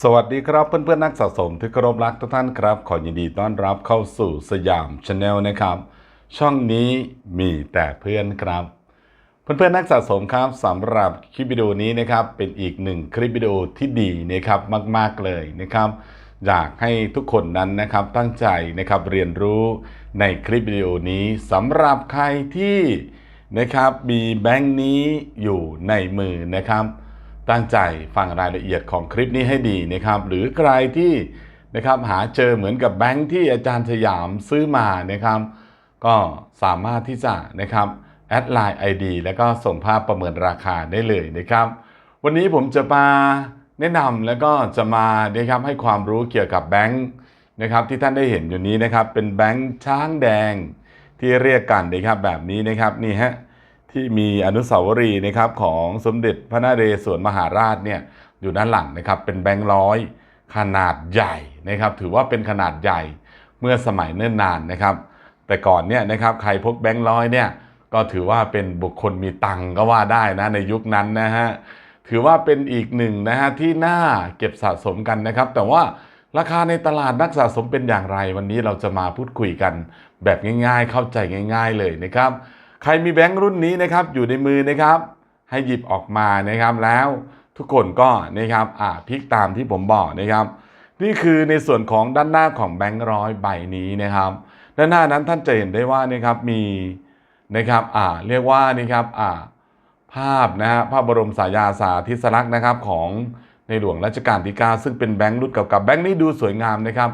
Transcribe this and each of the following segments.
สวัสดีครับเพื่อนๆนักสะสมที่เคารพรักทุกท่านครับ ขอยินดีต้อนรับเข้าสู่สยามชาแนลนะครับ ช่องนี้มีแต่เพื่อนครับ เพื่อนๆนักสะสมครับสำหรับคลิปวิดีโอนี้นะครับ เป็นอีกหนึ่งคลิปวิดีโอที่ดีนะครับมาก ๆเลยนะครับอยากให้ทุกคนนั้นนะครับตั้งใจนะครับเรียนรู้ในคลิปวิดีโอนี้สำหรับใครที่นะครับมีแบงค์นี้อยู่ในมือนะครับ ตั้งใจฟังรายละเอียดของคลิปนี้ให้ดีนะครับ หรือใครที่นะครับหาเจอเหมือนกับแบงค์ที่อาจารย์สยามซื้อมานะครับ ก็สามารถที่จะนะครับแอดไลน์ ID แล้วก็ส่งภาพประเมินราคาได้เลยนะครับ วันนี้ผมจะมาแนะนำแล้วก็จะมานะครับให้ความรู้เกี่ยวกับแบงค์นะครับที่ท่านได้เห็นอยู่นี้นะครับ เป็นแบงค์ช้างแดงที่เรียกกันนะครับแบบนี้นะครับนี่ฮะ ที่มีอนุสาวรีย์นะครับของสมเด็จพระนเรศวรมหาราชเนี่ยอยู่ด้านหลังนะครับเป็นแบงค์ร้อยขนาดใหญ่นะครับ ถือว่าเป็นขนาดใหญ่เมื่อสมัยเนิ่นนานนะครับ แต่ก่อนเนี่ยนะครับใครพกแบงค์ร้อยเนี่ยก็ถือว่าเป็นบุคคลมีตังก็ว่าได้นะในยุคนั้นนะฮะถือว่าเป็นอีกหนึ่งนะฮะที่น่าเก็บสะสมกันนะครับ แต่ว่าราคาในตลาดนักสะสมเป็นอย่างไร วันนี้เราจะมาพูดคุยกันแบบง่าย ๆ เข้าใจง่าย ๆ เลยนะครับ ใครมีแบงค์รุ่นนี้นะครับอยู่ในมือนะครับ ให้หยิบออกมานะครับแล้วทุกคนก็นะครับอ่าพลิกตามที่ผมบอกนะครับ นี่คือในส่วนของด้านหน้าของแบงค์ร้อยใบนี้นะครับ ด้านหน้านั้นท่านจะเห็นได้ว่านะครับมีนะครับอ่าเรียกว่านี่ครับอ่าภาพนะฮะพระบรมสายาสาธิสลักษณ์นะครับของในหลวงรัชกาลที่ 9 ซึ่งเป็นแบงค์รุ่นเก่าๆแบงค์นี้ดูสวยงามนะครับ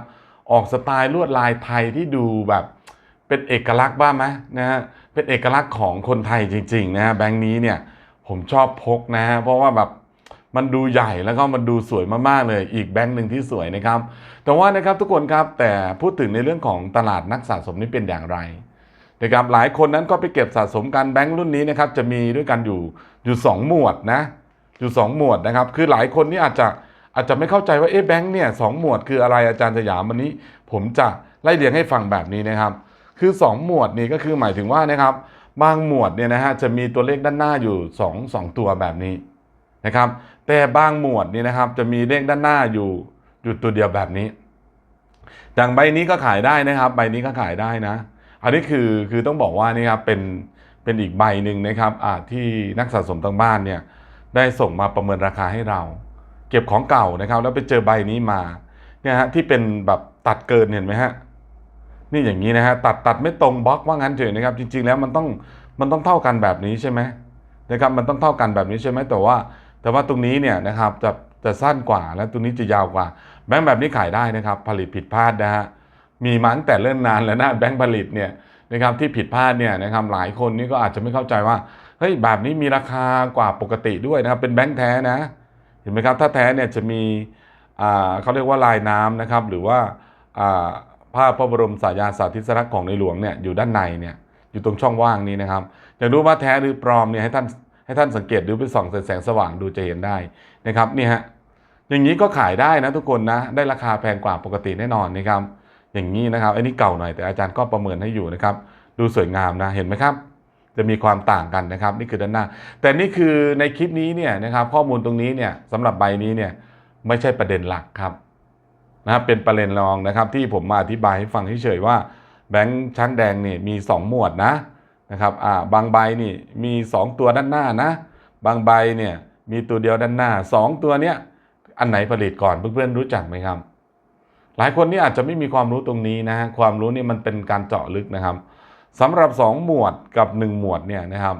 ออกสไตล์ลวดลายไทยที่ดูแบบ เป็นเอกลักษณ์บ้างไหมนะฮะเป็นเอกลักษณ์ของคนไทยจริงๆนะฮะแบงค์นี้เนี่ยผมชอบพกนะฮะเพราะว่าแบบมันดูใหญ่แล้วก็มันดูสวยมากๆเลย อีกแบงค์หนึ่งที่สวยนะครับ แต่ว่านะครับทุกคนครับแต่พูดถึงในเรื่องของตลาดนักสะสมนี่เป็นอย่างไรนะครับหลายคนนั้นก็ไปเก็บสะสมกันแบงค์รุ่นนี้นะครับจะมีด้วยกันอยู่อยู่สองหมวดนะอยู่สองหมวดนะครับ คือหลายคนนี่อาจจะอาจจะไม่เข้าใจว่าเอ๊ะแบงค์เนี่ยสองหมวดคืออะไรอาจารย์สยามวันนี้ ผมจะไล่เรียงให้ฟังแบบนี้นะครับ คือ 2 หมวดนี่ก็คือหมายถึงว่านะครับบางหมวดเนี่ยนะฮะจะมีตัวเลขด้านหน้าอยู่ 2 2 ตัวแบบนี้นะครับ แต่บางหมวดนี่นะครับจะมีเลขด้านหน้าอยู่อยู่ตัวเดียวแบบนี้อย่างใบนี้ก็ขายได้นะครับ ใบนี้ก็ขายได้นะ อันนี้คือคือต้องบอกว่านี่ครับเป็นเป็นอีกใบหนึ่งนะครับอาที่นักสะสมทางบ้านเนี่ยได้ส่งมาประเมินราคาให้เรา เก็บของเก่านะครับ แล้วไปเจอใบนี้มาเนี่ยฮะที่เป็นแบบตัดเกินเห็นไหมฮะ นี่อย่างนี้นะฮะตัดตัดไม่ตรงบล็อกว่างั้นเฉยนะครับ จริง ๆ แล้วมันต้องมันต้องเท่ากันแบบนี้ใช่ไหมนะครับมันต้องเท่ากันแบบนี้ใช่ไหมแต่ว่า แต่ว่าตรงนี้เนี่ยนะครับจะจะสั้นกว่าและตรงนี้จะยาวกว่า แบงค์แบบนี้ขายได้นะครับ ผลิตผิดพลาดนะฮะมีมาตั้งแต่เริ่มนานแล้วนะแบงค์ผลิตเนี่ยนะครับที่ผิดพลาดเนี่ยนะครับหลายคนนี่ก็อาจจะไม่เข้าใจว่าเฮ้ยแบบนี้มีราคากว่าปกติด้วยนะครับเป็นแบงค์แท้นะ เห็นไหมครับถ้าแท้เนี่ยจะมีอ่าเขาเรียกว่าลายน้ำนะครับหรือว่าอ่า ภาพพระบรมสายาสาธิสลักษณ์ของในหลวงเนี่ยอยู่ด้านในเนี่ยอยู่ตรงช่องว่างนี้นะครับอยากรู้ว่าแท้หรือปลอมเนี่ยให้ท่านให้ท่านสังเกตหรือไปส่องแสงสว่างดูจะเห็นได้นะครับนี่ฮะอย่างนี้ก็ขายได้นะทุกคนนะได้ราคาแพงกว่าปกติแน่นอนนะครับอย่างนี้นะครับอันนี้เก่าหน่อยแต่อาจารย์ก็ประเมินให้อยู่นะครับดูสวยงามนะเห็นไหมครับจะมีความต่างกันนะครับนี่คือด้านหน้า แต่นี่คือในคลิปนี้เนี่ยนะครับข้อมูลตรงนี้เนี่ยสำหรับใบนี้เนี่ยไม่ใช่ประเด็นหลักครับ นะครับเป็นประเด็นรองนะครับที่ผมมาอธิบายให้ฟังเฉยๆว่าแบงค์ช้างแดงเนี่ยมี 2 หมวดนะนะครับอ่าบางใบนี่มี 2 ตัวด้านหน้านะ บางใบเนี่ยมีตัวเดียวด้านหน้า 2 ตัวเนี้ยอันไหนผลิตก่อนเพื่อนๆรู้จักไหมครับ หลายคนนี่อาจจะไม่มีความรู้ตรงนี้นะฮะความรู้นี่มันเป็นการเจาะลึกนะครับสำหรับ 2 หมวดกับ 1 หมวดเนี่ยนะครับ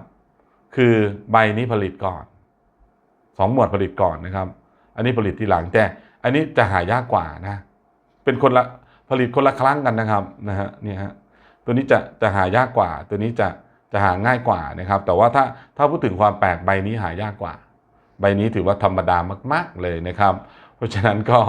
คือใบนี้ผลิตก่อน 2 หมวดผลิตก่อนนะครับ อันนี้ผลิตทีหลังแต่ อันนี้จะหายากกว่านะ เป็นคนละผลิตคนละครั้งกันนะครับนะฮะนี่ฮะตัวนี้จะจะหายากกว่า ตัวนี้จะจะหาง่ายกว่านะครับ แต่ว่าถ้าถ้าพูดถึงความแปลกใบนี้หายากกว่า ใบนี้ถือว่าธรรมดามาก ๆเลยนะครับ เพราะฉะนั้นก็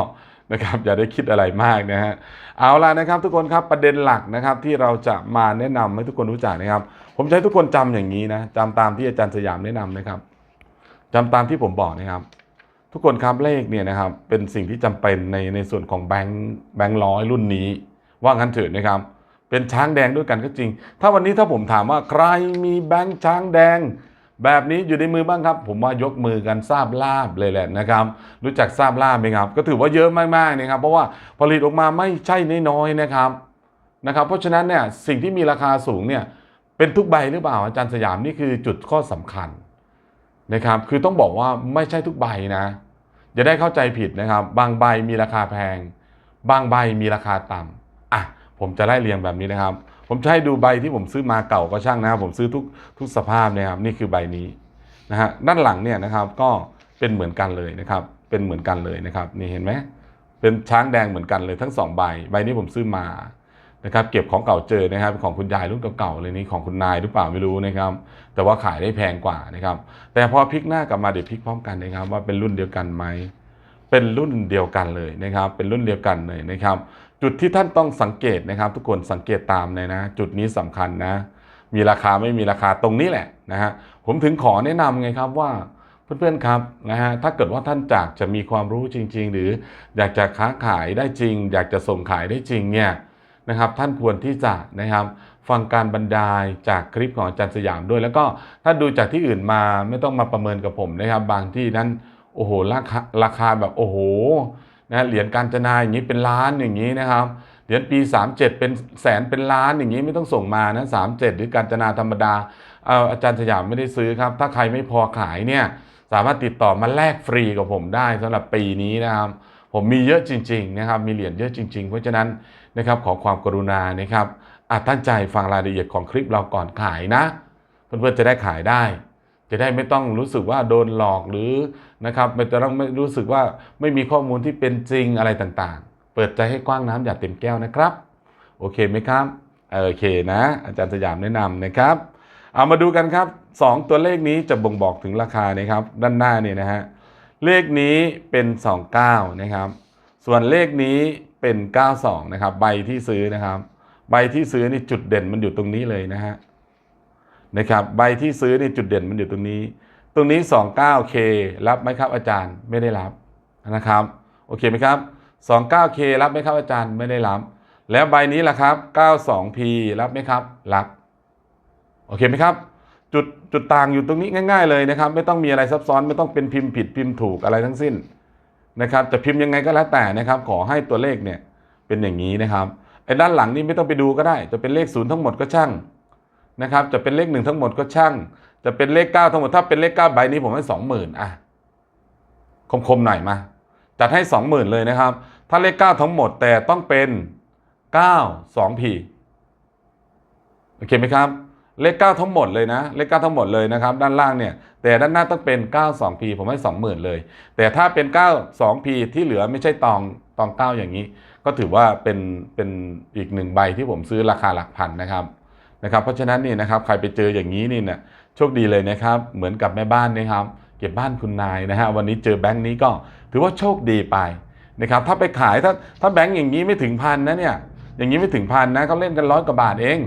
นะครับอย่าได้คิดอะไรมากนะฮะเอาล่ะนะครับ ทุกคนครับประเด็นหลักนะครับ ที่เราจะมาแนะนำให้ทุกคนรู้จักนะครับ ผมจะให้ทุกคนจำอย่างนี้นะจำตามที่อาจารย์สยามแนะนำนะครับจำตามที่ผมบอกนะครับ ทุกคนครับเลขเนี่ยนะครับเป็นสิ่งที่จำเป็นในในส่วนของแบงค์แบงค์ร้อยรุ่นนี้ ว่างั้นเถิดนะครับ เป็นช้างแดงด้วยกันก็จริง ถ้าวันนี้ถ้าผมถามว่าใครมีแบงค์ช้างแดง แบบนี้อยู่ในมือบ้างครับ ผมว่ายกมือกันทราบลาบเลยแหละนะครับ รู้จักทราบลาบไหมครับ ก็ถือว่าเยอะมากๆนะครับ เพราะว่าผลิตออกมาไม่ใช่น้อยๆนะครับนะครับ เพราะฉะนั้นเนี่ยสิ่งที่มีราคาสูงเนี่ยเป็นทุกใบหรือเปล่าอาจารย์สยามนี่คือจุดข้อสำคัญนะครับ คือต้องบอกว่าไม่ใช่ทุกใบนะ อย่าได้เข้าใจผิดนะครับ บางใบมีราคาแพง บางใบมีราคาต่ำอะผมจะไล่เรียงแบบนี้นะครับ ผมจะให้ดูใบที่ผมซื้อมาเก่าก็ช่างนะครับ ผมซื้อทุกทุกสภาพนะครับนี่คือใบนี้นะฮะด้านหลังเนี่ยนะครับก็เป็นเหมือนกันเลยนะครับ เป็นเหมือนกันเลยนะครับ นี่เห็นไหมเป็นช้างแดงเหมือนกันเลยทั้งสองใบ ใบนี้ผมซื้อมา นะครับเก็บของเก่าเจอนะครับของคุณยายรุ่นเก่าๆเลยนี่ของคุณนายหรือเปล่าไม่รู้นะครับ แต่ว่าขายได้แพงกว่านะครับ แต่พอพลิกหน้ากลับมาเดี๋ยวพลิกพร้อมกันนะครับ ว่าเป็นรุ่นเดียวกันไหมเป็นรุ่นเดียวกันเลยนะครับ เป็นรุ่นเดียวกันเลยนะครับ จุดที่ท่านต้องสังเกตนะครับ ทุกคนสังเกตตามเลยนะ จุดนี้สำคัญนะ มีราคาไม่มีราคาตรงนี้แหละนะฮะผมถึงขอแนะนำไงครับว่าเพื่อนๆครับนะฮะถ้าเกิดว่าท่านจากจะมีความรู้จริง ๆ หรืออยากจะค้าขายได้จริง อยากจะส่งขายได้จริงเนี่ย นะครับท่านควรที่จะนะครับฟังการบรรยายจากคลิปของอาจารย์สยามด้วย แล้วก็ถ้าดูจากที่อื่นมาไม่ต้องมาประเมินกับผมนะครับ บางที่นั้นโอ้โหราคาราคาแบบโอ้โหนะเหรียญการจนาอย่างนี้เป็นล้านอย่างนี้นะครับเหรียญปี 37 เป็นแสนเป็นล้านอย่างนี้ไม่ต้องส่งมานะ37 หรือการจนาธรรมดาเอ่ออาจารย์สยามไม่ได้ซื้อครับ ถ้าใครไม่พอขายเนี่ยสามารถติดต่อมาแลกฟรีกับผมได้สำหรับปีนี้นะครับ ผมมีเยอะจริงๆนะครับมีเหรียญเยอะจริง ๆ เพราะฉะนั้นนะครับขอความกรุณานะครับอาตั้งใจฟังรายละเอียดของคลิปเราก่อนขายนะเพื่อนๆจะได้ขายได้ จะได้ไม่ต้องรู้สึกว่าโดนหลอกหรือนะครับไม่ต้องไม่รู้สึกว่าไม่มีข้อมูลที่เป็นจริงอะไรต่างๆ เปิดใจให้กว้างน้ำอย่าเต็มแก้วนะครับ โอเคไหมครับโอเคนะ อาจารย์สยามแนะนำนะครับเอามาดูกันครับ 2 ตัวเลขนี้จะบ่งบอกถึงราคานะครับ ด้านหน้าเนี่ยนะฮะ เลขนี้เป็น 29 นะครับ ส่วนเลขนี้เป็น 92 นะครับ ใบที่ซื้อนะครับ ใบที่ซื้อนี่จุดเด่นมันอยู่ตรงนี้เลยนะฮะนะครับใบที่ซื้อนี่จุดเด่นมันอยู่ตรงนี้ ตรงนี้ 29K รับไหมครับอาจารย์ไม่ได้รับนะครับโอเคไหมครับ 29K รับไหมครับอาจารย์ไม่ได้รับ แล้วใบนี้ล่ะครับ 92P รับไหมครับ รับ โอเคไหมครับ จุดจุดต่างอยู่ตรงนี้ง่าย ๆ เลยนะครับ ไม่ต้องมีอะไรซับซ้อนไม่ต้องเป็นพิมพ์ผิดพิมพ์ถูกอะไรทั้งสิ้นนะครับจะพิมพ์ยังไงก็แล้วแต่นะครับ ขอให้ตัวเลขเนี่ยเป็นอย่างนี้นะครับไอ้ด้านหลังนี่ไม่ต้องไปดูก็ได้ จะเป็นเลขศูนย์ทั้งหมดก็ช่างนะครับ จะเป็นเลขหนึ่งทั้งหมดก็ช่าง จะเป็นเลขเก้าทั้งหมดถ้าเป็นเลขเก้าใบนี้ผมให้สองหมื่นอะคมๆหน่อยมาจัดให้สองหมื่นเลยนะครับ ถ้าเลขเก้าทั้งหมดแต่ต้องเป็นเก้าสองพีโอเคไหมครับ เลขเก้าทั้งหมดเลยนะ เลขเก้าทั้งหมดเลยนะครับ ด้านล่างเนี่ย แต่ด้านหน้าต้องเป็น 92p ผมให้ 20,000 เลย แต่ถ้าเป็น 92p ที่เหลือไม่ใช่ตองตอง 9 อย่างนี้ ก็ถือว่าเป็นเป็นอีกหนึ่งใบที่ผมซื้อราคาหลักพันนะครับนะครับ เพราะฉะนั้นนี่นะครับใครไปเจออย่างนี้นี่นะโชคดีเลยนะครับ เหมือนกับแม่บ้านนะครับเก็บบ้านคุณนายนะฮะวันนี้เจอแบงค์นี้ก็ถือว่าโชคดีไปนะครับถ้าไปขายถ้าถ้าแบงค์อย่างนี้ไม่ถึงพันนะเนี่ยอย่างนี้ไม่ถึงพันนะเขาเล่นกันร้อยกว่าบาทเอง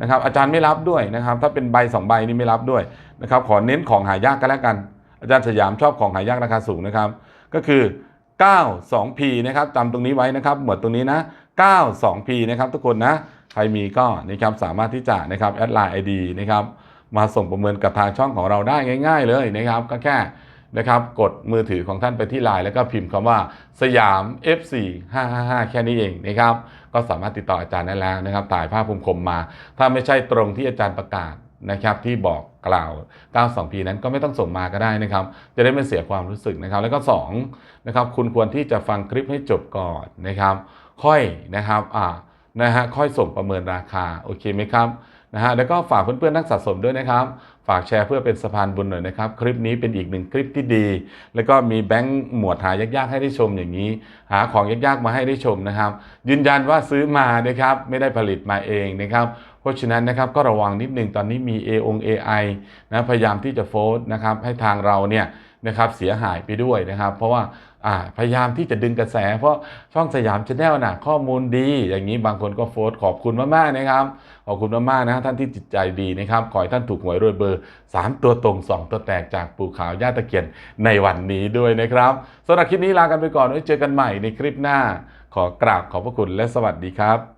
นะครับอาจารย์ไม่รับด้วยนะครับถ้าเป็นใบสองใบนี่ไม่รับด้วยนะครับขอเน้นของหายากกันแล้วกัน อาจารย์สยามชอบของหายากราคาสูงนะครับ ก็คือ 92p นะครับจำตรงนี้ไว้นะครับหมวดตรงนี้นะ 92p นะครับทุกคนนะใครมีก็นะครับสามารถที่จะนะครับแอดไลน์ ID นะครับมาส่งประเมินกับทางช่องของเราได้ง่าย ๆ เลยนะครับก็แค่ นะครับ กดมือถือของท่านไปที่ไลน์แล้วก็พิมพ์คำว่าสยาม F4 555 แค่นี้เองนะครับ ก็สามารถติดต่ออาจารย์ได้แล้วนะครับถ่ายภาพคมคมมา ถ้าไม่ใช่ตรงที่อาจารย์ประกาศนะครับที่บอกกล่าว 92p นั้นก็ไม่ต้องส่งมาก็ได้นะครับ จะได้ไม่เสียความรู้สึกนะครับ แล้วก็2นะครับคุณควรที่จะฟังคลิปให้จบก่อนนะครับ ค่อยนะครับอ่านะฮะค่อยส่งประเมินราคาโอเคไหมครับนะฮะแล้วก็ฝากเพื่อนๆนักสะสมด้วยนะครับ ฝากแชร์เพื่อเป็นสะพานบุญหน่อยนะครับ คลิปนี้เป็นอีกหนึ่งคลิปที่ดี แล้วก็มีแบงค์หมวดหายากๆให้ได้ชมอย่างนี้ หาของยากๆมาให้ได้ชมนะครับ ยืนยันว่าซื้อมานะครับไม่ได้ผลิตมาเองนะครับเพราะฉะนั้นนะครับก็ระวังนิดนึงตอนนี้มี A อง AI นะพยายามที่จะโฟร์นะครับให้ทางเราเนี่ยนะครับเสียหายไปด้วยนะครับ เพราะว่า พยายามที่จะดึงกระแส เพราะช่องสยามชาแนลน่ะข้อมูลดี อย่างนี้บางคนก็โฟร์ขอบคุณมากๆนะครับ ขอบคุณมากๆนะท่านที่จิตใจดีนะครับ ขอให้ท่านถูกหวยรวยเบอร์ 3 ตัวตรง 2 ตัวแตกจากปู่ขาวย่าตะเกียนในวันนี้ด้วยนะครับสำหรับคลิปนี้ลากันไปก่อนไว้เจอกันใหม่ในคลิปหน้า ขอกราบขอบพระคุณและสวัสดีครับ